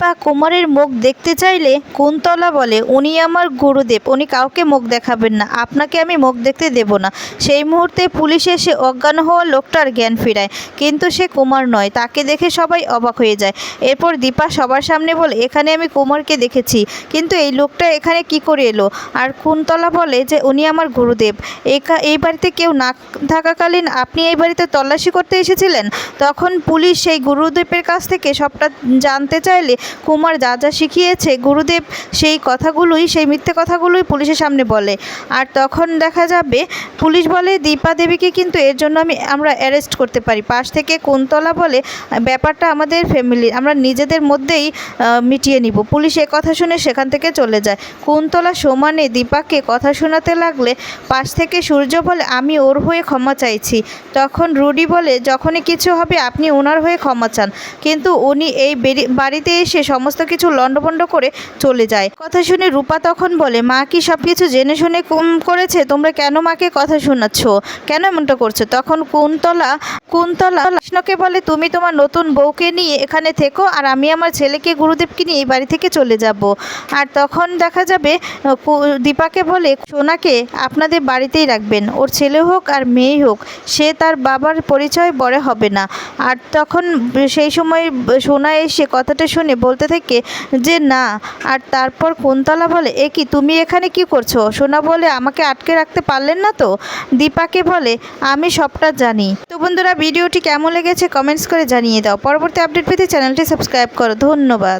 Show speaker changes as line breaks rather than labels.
দীপা কুমারের মুখ দেখতে চাইলে কুন্তলা বলে, উনি আমার গুরুদেব, উনি কাউকে মুখ দেখাবেন না, আপনাকে আমি মুখ দেখতে দেব না। সেই মুহূর্তে পুলিশ এসে অজ্ঞান হওয়া লোকটার জ্ঞান ফিরায়, কিন্তু সে কুমার নয়, তাকে দেখে সবাই অবাক হয়ে যায়। এরপর দীপা সবার সামনে বলে, এখানে আমি কুমারকে দেখেছি, কিন্তু এই লোকটা এখানে কি করে এলো? আর কুন্তলা বলে যে, উনি আমার গুরুদেব এই বাড়িতে কেউ না থাকাকালীন আপনি এই বাড়িতে তল্লাশি করতে এসেছিলেন? তখন পুলিশ সেই গুরুদেবের কাছ থেকে সবটা জানতে চাইলে কুমার যা যা শিখিয়েছে, গুরুদেব সেই কথাগুলোই, সেই মিথ্যে কথাগুলোই পুলিশের সামনে বলে। আর তখন দেখা যাবে, পুলিশ বলে, দীপা দেবীকে কিন্তু এর জন্য আমি, আমরা অ্যারেস্ট করতে পারি। পাশ থেকে কুন্তলা বলে, ব্যাপারটা আমাদের ফ্যামিলি আমরা নিজেদের মধ্যেই মিটিয়ে নিব। পুলিশ এ কথা শুনে সেখান থেকে চলে যায়। কুন্তলা সমানে দীপাকে কথা শোনাতে লাগলে, পাশ থেকে সূর্য বলে, আমি ওর হয়ে ক্ষমা চাইছি। তখন রুডি বলে, যখনই কিছু হবে, আপনি ওনার হয়ে ক্ষমা চান। কিন্তু উনি এই বাড়িতে এসে সমস্ত কিছু লণ্ডভণ্ড করে চলে যায়। কথা শুনে রূপা তখন বলে, মা কি সব কিছু জেনে শুনে করেছে? তোমরা কেন মাকে কথা শোনাচ্ছ? কেন এমনটা করছ? তখন কুন্তলা কুন্তলা কৃষ্ণকে বলে, তুমি তোমার নতুন বউকে নিয়ে এখানে থেকো আর আমি আমার ছেলেকে গুরুদেবকে নিয়ে এই বাড়ি থেকে চলে যাব। আর তখন দেখা যাবে দীপাকে বলে, সোনাকে আপনাদের বাড়িতেই রাখবেন। ওর ছেলে হোক আর মেয়ে হোক, সে তার বাবার পরিচয় বড় হবে না। আর তখন সেই সময় সোনা এসে কথাটা শুনে বলতে থাকে যে না, আর তারপর কুন্তলা বলে, এ কি, তুমি এখানে কি করছ? সোনা বলে, আমাকে আটকে রাখতে পারলেন না তো? দীপাকে বলে, আমি সবটা জানি। তো বন্ধুরা, ভিডিওটি কেমন লেগেছে কমেন্টস করে জানিয়ে দাও। পরবর্তী আপডেট পেতে চ্যানেলটি সাবস্ক্রাইব করো। ধন্যবাদ।